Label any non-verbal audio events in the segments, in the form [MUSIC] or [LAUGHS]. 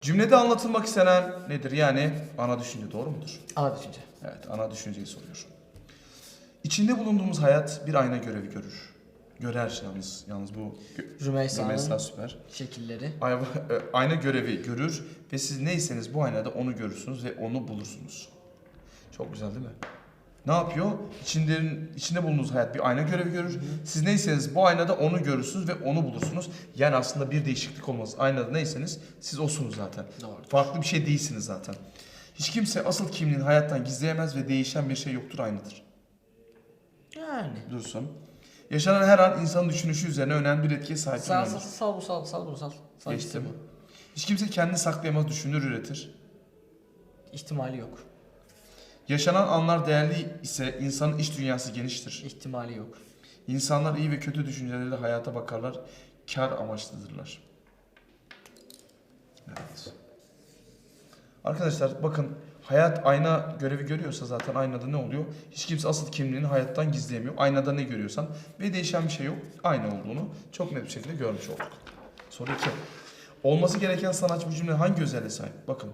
Cümlede anlatılmak istenen nedir? Yani ana düşünce doğru mudur? Ana düşünce. Evet, ana düşünceyi soruyor. İçinde bulunduğumuz hayat bir ayna görevi görür. Görer yalnız. Yalnız bu gö- Rümeysa'nın Rümeysa süper. şekilleri. Ay- e, Ayna görevi görür ve siz neyseniz bu aynada onu görürsünüz ve onu bulursunuz. Çok güzel değil mi? Ne yapıyor? İçinde, içinde bulunduğunuz hayat bir ayna görevi görür. Siz neyseniz bu aynada onu görürsünüz ve onu bulursunuz. Yani aslında bir değişiklik olmaz. Aynada neyseniz siz osunuz zaten. Doğru. Farklı bir şey değilsiniz zaten. Hiç kimse asıl kimliğini hayattan gizleyemez ve değişen bir şey yoktur aynıdır. Yani. Dursun. Yaşanan her an insanın düşünüşü üzerine önemli bir etkiye sahip. Sal sal sal bu sal sal sal. sal Geçtim. işte Hiç kimse kendini saklayamaz, düşünür, üretir. İhtimali yok. Yaşanan anlar değerli ise insanın iç dünyası geniştir. İhtimali yok. İnsanlar iyi ve kötü düşünceleriyle hayata bakarlar, kar amaçlıdırlar. Evet. Arkadaşlar bakın hayat ayna görevi görüyorsa zaten aynada ne oluyor? Hiç kimse asıl kimliğini hayattan gizleyemiyor. Aynada ne görüyorsan ve değişen bir şey yok. Aynı olduğunu çok net bir şekilde görmüş olduk. Soru 2. Olması gereken sanatçı bu cümle hangi özelliğe sahip? Bakın.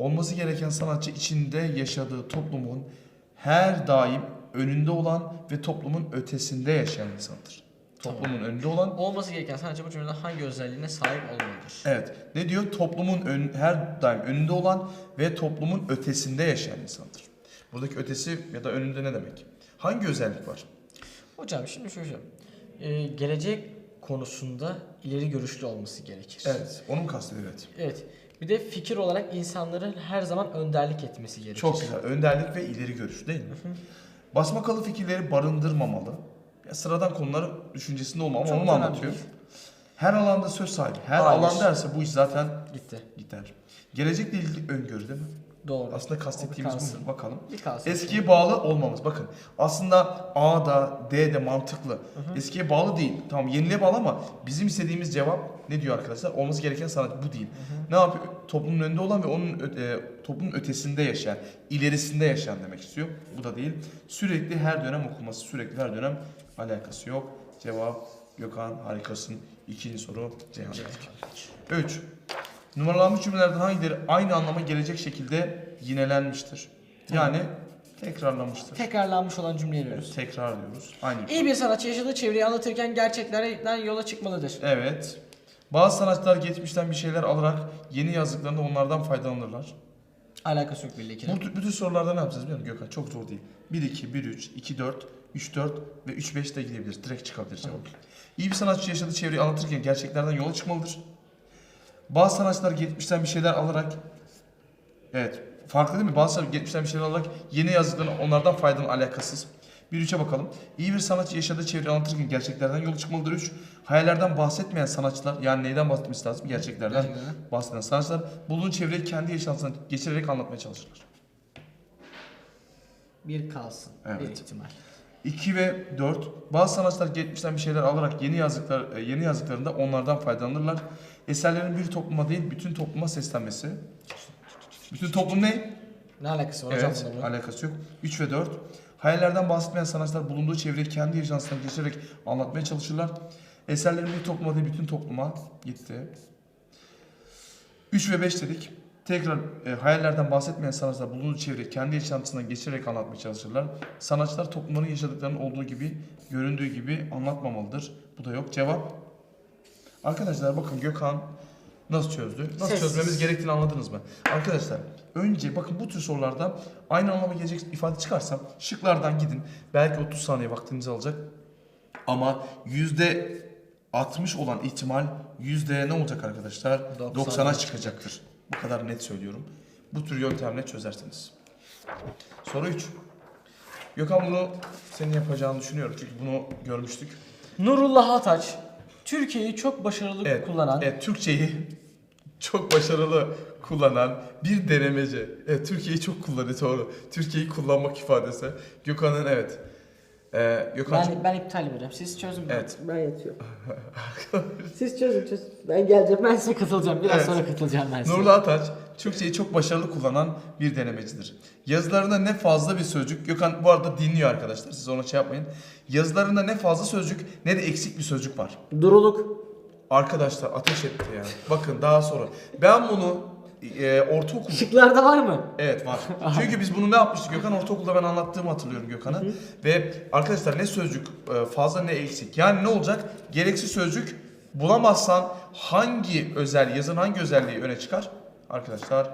Olması gereken sanatçı içinde yaşadığı toplumun her daim önünde olan ve toplumun ötesinde yaşayan insandır. Toplumun önünde olan Olması gereken sadece bu cümlede hangi özelliğine sahip olmalıdır? Evet. Ne diyor? Toplumun ön- her daim önünde olan ve toplumun ötesinde yaşayan insandır. Buradaki ötesi ya da önünde ne demek? Hangi özellik var? Hocam şimdi şöyle ee, gelecek konusunda ileri görüşlü olması gerekir. Evet. Onu mu kastediyor? Evet. Evet. Bir de fikir olarak insanların her zaman önderlik etmesi gerekir. Çok güzel. Önderlik ve ileri görüş değil mi? Basmakalı fikirleri barındırmamalı. Ya sıradan konuları düşüncesinde olmamalı. Çok Onu mu önemli anlatıyor? değil. Her alanda söz sahibi. Her Hayır. alan derse bu iş zaten Gitti. gider. Gelecekle ilgili öngörü değil mi? Doğru. Aslında kastettiğimiz bu. Bakalım. Bir kalsın. Eskiye bağlı olmamız. Bakın aslında A da D de mantıklı. Eskiye bağlı değil. Tamam yeniliğe bağlı ama bizim istediğimiz cevap ne diyor arkadaşlar? Olması gereken sanat bu değil. Ne yapıyor? Toplumun önünde olan ve onun ö- e, toplumun ötesinde yaşayan, ilerisinde yaşayan demek istiyor. Bu da değil. Sürekli her dönem okunması, sürekli her dönem alakası yok. Cevap Gökhan harikasın. İkinci soru Ceyhan. 3. Numaralanmış cümlelerden hangileri aynı anlama gelecek şekilde yinelenmiştir? Yani tekrarlamıştır. Tekrarlanmış olan cümleyi veriyoruz. Tekrar diyoruz. Aynı. İyi bir sanatçı yaşadığı çevreyi anlatırken gerçeklerden yola çıkmalıdır. Evet. Bazı sanatçılar geçmişten bir şeyler alarak yeni yazdıklarında onlardan faydalanırlar. Alakası yok belli ki. Bu, tür- bu tür sorularda ne yapacağız biliyor musun Gökhan? Çok zor değil. 1 2 1 3 2 4 3 4 ve 3 5 de gidebilir. Direkt çıkabilir cevap. İyi bir sanatçı yaşadığı çevreyi anlatırken gerçeklerden yola çıkmalıdır. Bazı sanatçılar geçmişten bir şeyler alarak Evet. Farklı değil mi? Bazı sanatçılar geçmişten bir şeyler alarak yeni yazdıklarını onlardan faydalan alakasız. Bir üçe bakalım. İyi bir sanatçı yaşadığı çevreyi anlatırken gerçeklerden yola çıkmalıdır. Üç, hayallerden bahsetmeyen sanatçılar, yani neyden bahsetmesi lazım? Gerçeklerden Gerçeklerden. bahseden sanatçılar bulunduğu çevreyi kendi yaşantısına geçirerek anlatmaya çalışırlar. Bir kalsın. Bir Evet. ihtimal. 2 ve 4. Bazı sanatçılar geçmişten bir şeyler alarak yeni yazdıklar e, yeni yazdıklarında onlardan faydalanırlar. Eserlerin bir topluma değil bütün topluma seslenmesi. Bütün toplum ne? Ne alakası var hocam Evet, bununla? alakası yok. 3 ve 4. Hayallerden bahsetmeyen sanatçılar bulunduğu çevreyi kendi yaşantısına geçirerek anlatmaya çalışırlar. Eserlerin bir topluma değil bütün topluma gitti. 3 ve 5 dedik. Tekrar e, hayallerden bahsetmeyen sanatçılar bulunduğu çevreyi kendi yaşantısından geçirerek anlatmaya çalışırlar. Sanatçılar toplumların yaşadıklarının olduğu gibi, göründüğü gibi anlatmamalıdır. Bu da yok. Cevap. Arkadaşlar bakın Gökhan nasıl çözdü? Nasıl Sessiz. çözmemiz gerektiğini anladınız mı? Arkadaşlar önce bakın bu tür sorularda aynı anlama gelecek ifade çıkarsa şıklardan gidin. Belki 30 saniye vaktinizi alacak. Ama yüzde 60 olan ihtimal yüzde ne olacak arkadaşlar? 90'a 90'a çıkacaktır. Bu kadar net söylüyorum. Bu tür yöntemle çözersiniz. Soru 3. Gökhan bunu senin yapacağını düşünüyorum çünkü bunu görmüştük. Nurullah Ataç Türkiye'yi çok başarılı Evet, kullanan evet Türkçeyi çok başarılı kullanan bir denemeci. Evet Türkiye'yi çok kullanıyor doğru. Türkiye'yi kullanmak ifadesi. Gökhan'ın evet. Ee, Gökhan ben, ben iptal edeceğim. Siz çözün. Evet. Ben yatıyorum. [LAUGHS] Siz çözün çözün. Ben geleceğim. Ben size katılacağım. Biraz Evet. sonra katılacağım ben size. Nurullah Ataç Türkçeyi çok başarılı kullanan bir denemecidir. Yazılarında ne fazla bir sözcük, Gökhan bu arada dinliyor arkadaşlar siz ona şey yapmayın. Yazılarında ne fazla sözcük ne de eksik bir sözcük var. Duruluk. Arkadaşlar ateş etti ya. Bakın daha sonra. Ben bunu e, ortaokul Şıklarda var mı? Evet var. [LAUGHS] Çünkü biz bunu ne yapmıştık Gökhan? Ortaokulda ben anlattığımı hatırlıyorum Gökhan'a. Ve arkadaşlar ne sözcük e, fazla ne eksik. Yani ne olacak? Gereksiz sözcük bulamazsan hangi özel, yazın hangi özelliği öne çıkar? Arkadaşlar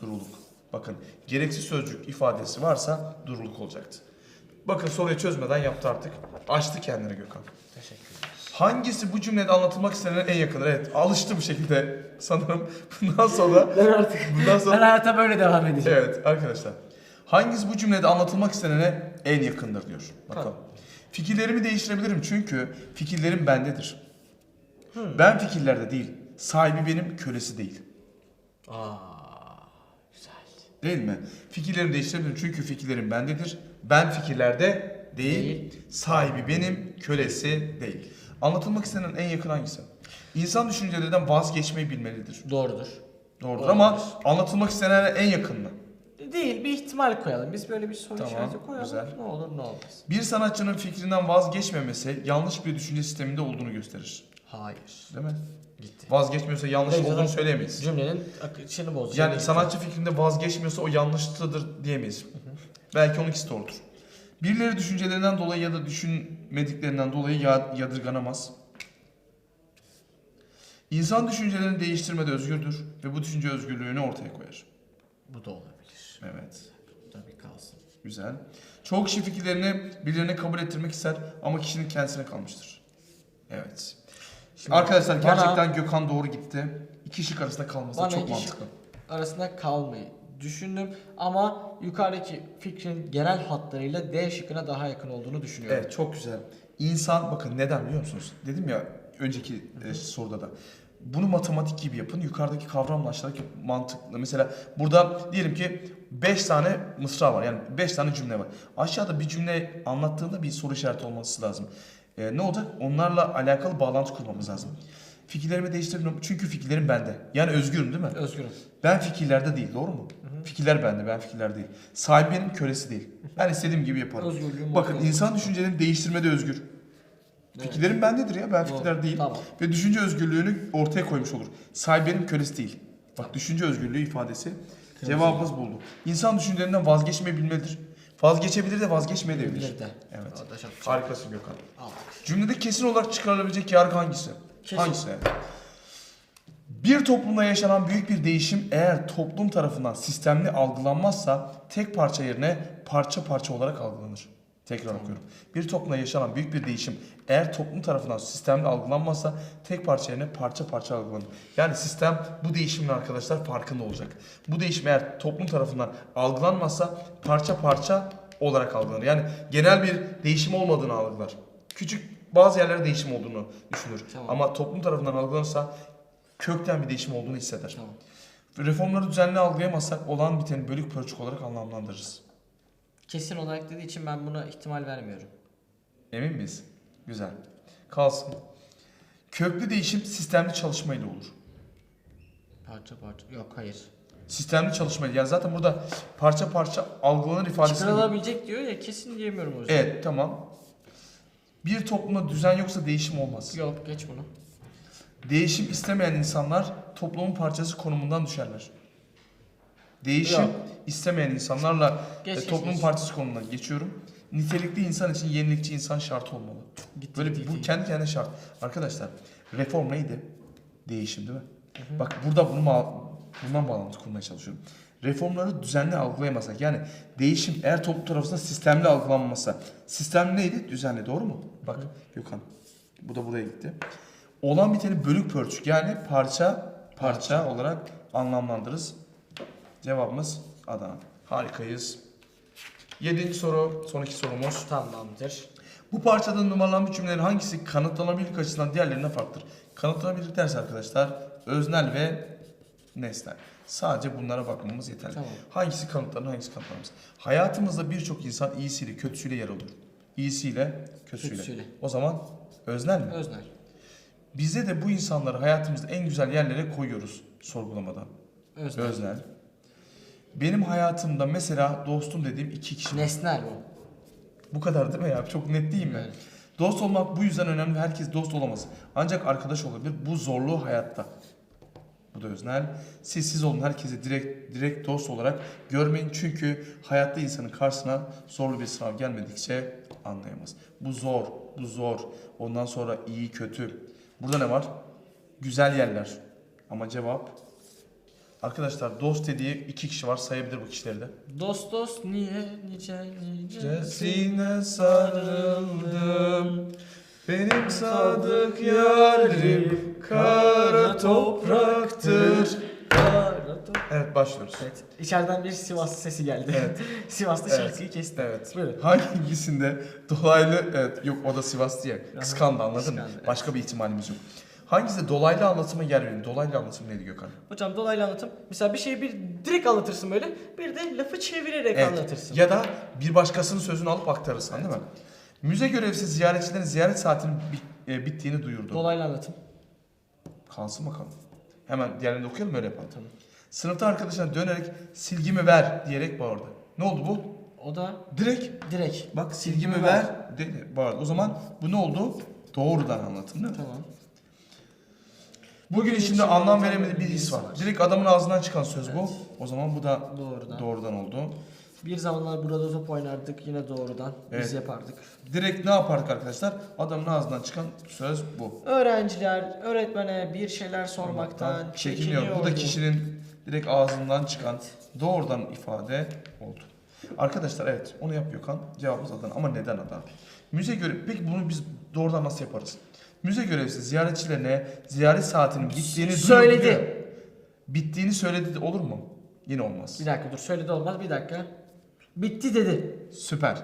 duruluk. Bakın gereksiz sözcük ifadesi varsa duruluk olacaktı. Bakın soruyu çözmeden yaptı artık. Açtı kendini Gökhan. Teşekkür Hangisi bu cümlede anlatılmak istenen en yakındır? Evet alıştı bu şekilde sanırım. [LAUGHS] Bundan sonra Ben artık bundan sonra ben hayata böyle devam edeceğim. Evet arkadaşlar. Hangisi bu cümlede anlatılmak istenene en yakındır diyor. Bakalım. Tamam. Fikirlerimi değiştirebilirim çünkü fikirlerim bendedir. Hmm. Ben fikirlerde değil, sahibi benim, kölesi değil. Aa, güzel. Değil mi? Fikirlerimi değiştirebilirim çünkü fikirlerim bendedir. Ben fikirlerde değil, Değil. sahibi benim, kölesi değil. Anlatılmak istenen en yakın hangisi? İnsan düşüncelerinden vazgeçmeyi bilmelidir. Doğrudur. Doğrudur Doğrudur. ama anlatılmak istenen en yakın mı? Değil bir ihtimal koyalım. Biz böyle bir soru Tamam, işareti koyalım. güzel. Ne olur ne olmaz. Bir sanatçının fikrinden vazgeçmemesi yanlış bir düşünce sisteminde olduğunu gösterir. Hayır. Değil mi? Gitti. Vazgeçmiyorsa yanlış Direkt olduğunu söyleyemeyiz. Cümlenin akışını bozacak. Yani sanatçı fikrinde vazgeçmiyorsa o yanlıştadır diyemeyiz. Belki onunkisi doğrudur. Birileri düşüncelerinden dolayı ya da düşünmediklerinden dolayı ya- yadırganamaz. İnsan düşüncelerini değiştirmede özgürdür ve bu düşünce özgürlüğünü ortaya koyar. Bu da olabilir. Evet. Tabii kalsın. Güzel. Çoğu kişi fikirlerini birilerine kabul ettirmek ister ama kişinin kendisine kalmıştır. Evet. Şimdi Arkadaşlar bana- gerçekten Gökhan doğru gitti. İki şık arasında kalması Bana çok iki şık- mantıklı. Arasında kalmayı düşündüm ama yukarıdaki fikrin genel hatlarıyla D şıkkına daha yakın olduğunu düşünüyorum. Evet çok güzel. İnsan bakın neden biliyor musunuz? Dedim ya önceki e, soruda da. Bunu matematik gibi yapın. Yukarıdaki kavramla aşağıdaki mantıklı. Mesela burada diyelim ki 5 tane mısra var. Yani 5 tane cümle var. Aşağıda bir cümle anlattığında bir soru işareti olması lazım. E, ne olacak? Onlarla alakalı bağlantı kurmamız lazım. Fikirlerimi değiştirebilirim. Çünkü fikirlerim bende. Yani özgürüm değil mi? Özgürüm. Ben fikirlerde değil doğru mu? Fikirler bende, ben fikirler değil. Sahibi benim, kölesi değil. Ben istediğim gibi yaparım. Özgürlüğüm Bakın insan düşüncelerini değiştirmede özgür. Fikirlerim bendedir ya, ben Doğru. fikirler değil. Tamam. Ve düşünce özgürlüğünü ortaya koymuş olur. Benim, kölesi değil. Bak düşünce özgürlüğü ifadesi. Cevabımız buldu. İnsan düşüncelerinden vazgeçmeyi bilmelidir. Vazgeçebilir de vazgeçmeyebilir. Bilir de. Evet. O da çok güzel. Harikasın Gökhan. Cümlede kesin olarak çıkarılabilecek yargı hangisi? Kesin. Hangisi? Bir toplumda yaşanan büyük bir değişim eğer toplum tarafından sistemli algılanmazsa tek parça yerine parça parça olarak algılanır. Tekrar okuyorum. Bir toplumda yaşanan büyük bir değişim eğer toplum tarafından sistemli algılanmazsa tek parça yerine parça parça algılanır. Yani sistem bu değişimin arkadaşlar farkında olacak. Bu değişim eğer toplum tarafından algılanmazsa parça parça olarak algılanır. Yani genel bir değişim olmadığını algılar. Küçük bazı yerlerde değişim olduğunu düşünür. Tamam. Ama toplum tarafından algılanırsa kökten bir değişim olduğunu hisseder. Tamam. Reformları düzenli algılayamazsak olan biteni bölük pörçük olarak anlamlandırırız. Kesin olarak dediği için ben buna ihtimal vermiyorum. Emin miyiz? Güzel. Kalsın. Köklü değişim sistemli çalışmayla olur. Parça parça. Yok hayır. Sistemli çalışmayla. Yani zaten burada parça parça algılanır ifadesini... Çıkarılabilecek diyor ya kesin diyemiyorum o yüzden. Evet tamam. Bir toplumda düzen yoksa değişim olmaz. Yok geç bunu. Değişim istemeyen insanlar toplumun parçası konumundan düşerler. Değişim Yok. istemeyen insanlarla Geç, e, geç, toplumun geç. parçası konumundan geçiyorum. Nitelikli insan için yenilikçi insan şart olmalı. Gitti, Böyle gitti, bu gitti. kendi kendine şart. Arkadaşlar reform neydi? Değişim değil mi? Bak burada bunu ma- bundan bağlantı kurmaya çalışıyorum. Reformları düzenli algılayamazsak yani değişim eğer toplum tarafından sistemli algılanmasa sistem neydi? Düzenli doğru mu? Bak Gökhan bu da buraya gitti. Olan biteni bölük pörçük yani parça parça olarak anlamlandırırız. Cevabımız Adana. Harikayız. Yedinci soru, son iki sorumuz. Tamamdır. Bu parçada numaralanmış cümlelerin hangisi kanıtlanabilirlik açısından diğerlerinden farklıdır? Kanıtlanabilirlik dersi arkadaşlar öznel ve nesnel. Sadece bunlara bakmamız yeterli. Tamam. Hangisi kanıtlanır, hangisi kanıtlanmaz? Hayatımızda birçok insan iyisiyle, kötüsüyle yer alıyor. İyisiyle, kötüsüyle. Kötüsüyle. O zaman öznel mi? Öznel. Bize de bu insanları hayatımızda en güzel yerlere koyuyoruz sorgulamadan. Öznel. Öznel. Benim hayatımda mesela dostum dediğim iki kişi. Nesnel bu. Bu kadar değil mi ya? Çok net değil mi? Evet. Dost olmak bu yüzden önemli herkes dost olamaz. Ancak arkadaş olabilir. Bu zorluğu hayatta. Bu da öznel. Siz siz olun herkesi direkt direkt dost olarak görmeyin. Çünkü hayatta insanın karşısına zorlu bir sınav gelmedikçe anlayamaz. Bu zor, bu zor. Ondan sonra iyi, kötü. Burada ne var? Güzel yerler. Ama cevap Arkadaşlar dost dediği iki kişi var sayabilir bu kişileri de. Dost dost niye nice nice Cesine sarıldım Benim sadık yarim Kara topraktır Evet başlıyoruz. Evet. İçeriden bir Sivaslı sesi geldi. Evet. [LAUGHS] Sivaslı Evet. şarkıyı kesti. Evet. Buyurun. Hangisinde dolaylı evet yok o da Sivas diye kıskandı anladın mı? kıskandı, evet. Başka bir ihtimalimiz yok. Hangisinde dolaylı anlatıma yer verin? Dolaylı anlatım neydi Gökhan? Hocam dolaylı anlatım. Mesela bir şeyi bir direkt anlatırsın böyle. Bir de lafı çevirerek Evet. anlatırsın. Ya da bir başkasının sözünü alıp aktarırsan değil mi? Müze görevlisi ziyaretçilerin ziyaret saatinin e, bittiğini duyurdu. Dolaylı anlatım. Kalsın bakalım. Hemen diğerlerini de okuyalım öyle yapalım. Tamam. Sınıfta arkadaşına dönerek silgimi ver diyerek bağırdı. Ne oldu bu? O da Direkt direkt. bak silgimi ver dedi bağırdı. O zaman bu ne oldu? Doğrudan anlatım değil mi? Tamam. Bugün içinde anlam veremediği bir his var. Direkt adamın ağzından çıkan söz bu. Evet. O zaman bu da Doğrudan. doğrudan oldu. Bir zamanlar burada top oynardık yine doğrudan. Biz Evet. yapardık. Direkt ne yapardık arkadaşlar? Adamın ağzından çıkan söz bu. Öğrenciler öğretmene bir şeyler sormaktan çekiniyor. Bu da kişinin direkt ağzından çıkan doğrudan ifade oldu. Arkadaşlar evet onu yap Gökhan. Cevabımız Adana ama neden Adana? Müze görev Peki bunu biz doğrudan nasıl yaparız? Müze görevlisi ziyaretçilerine ziyaret saatinin bittiğini Söyledi. Bittiğini söyledi olur mu? Yine olmaz. Bir dakika dur söyledi olmaz bir dakika. Bitti dedi. Süper.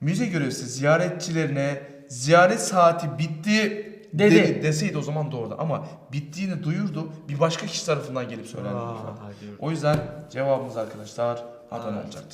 Müze görevlisi ziyaretçilerine ziyaret saati bitti Dedi. deseydi o zaman doğru. Ama bittiğini duyurdu. Bir başka kişi tarafından gelip söylendi. ifade. O yüzden cevabımız arkadaşlar Adana Evet. olacaktır.